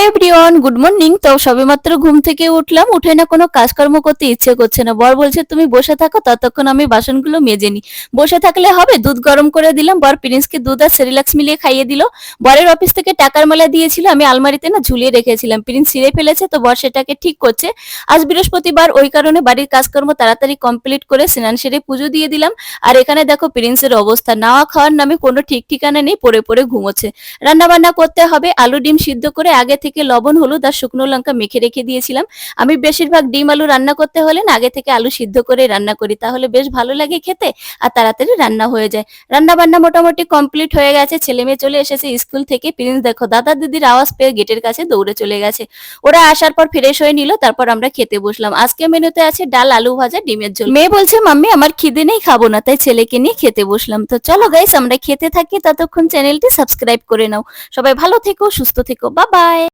Hi everyone, good morning. তো ঘুম থেকে উঠলাম, উঠে না কোনো কাজকর্ম করতে ইচ্ছে করছে না। বর বলছে, তুমি বসে থাকো, ততক্ষণ আমি বাসনগুলো মেজে বসে থাকলে হবে, দুধ গরম করে দিলাম। বর প্রিন্সকে দুধ আর মিলিয়ে খাইয়ে দিল। বরের অফিস থেকে টাকার মালা দিয়েছিল, আমি আলমারিতে না ঝুলিয়ে রেখেছিলাম। প্রিন্স ছিঁড়ে ফেলেছে, তো বর সেটাকে ঠিক করছে। আজ বৃহস্পতিবার, ওই কারণে বাড়ির কাজকর্ম তাড়াতাড়ি কমপ্লিট করে স্নান সেরে পুজো দিয়ে দিলাম। আর এখানে দেখো প্রিন্সের অবস্থা। নাওয়া খাওয়ার নামে কোনো ঠিক ঠিকানা নেই, পড়ে পড়ে ঘুমোচ্ছে। রান্না বান্না করতে হবে, আলু ডিম সিদ্ধ করে আগে থেকে লবণ, হলুদ আর শুকনো লঙ্কা মেখে রেখে দিয়েছিলাম। আমি বেশিরভাগ ডিম আলু রান্না করতে হলে না, আগে থেকে আলু সিদ্ধ করে রান্না করি। তাহলে বেশ ভালো লাগে খেতে আর তাড়াতাড়ি রান্না হয়ে যায়। রান্না বান্না মোটামুটি কমপ্লিট হয়ে গেছে। ছেলে মেয়ে চলে এসেছে স্কুল থেকে। প্রিন্স, দেখো, দাদা দিদির আওয়াজ পেয়ে গেটের কাছে দৌড়ে চলে গেছে। ওরা আসার পর ফ্রেশ হয়ে নিল, তারপর আমরা খেতে বসলাম। আজকে মেনুতে আছে ডাল, আলু ভাজা, ডিমের ঝোল। মেয়ে বলছে, মাম্মি, আমার খিদে নেই, খাব না। তাই ছেলেকে নিয়ে খেতে বসলাম। তো চলো গাইস আমরা খেতে থাকি। ততক্ষণ চ্যানেলটি সাবস্ক্রাইব করে নাও। সবাই ভালো থেকো, সুস্থ থেকো। বা বাই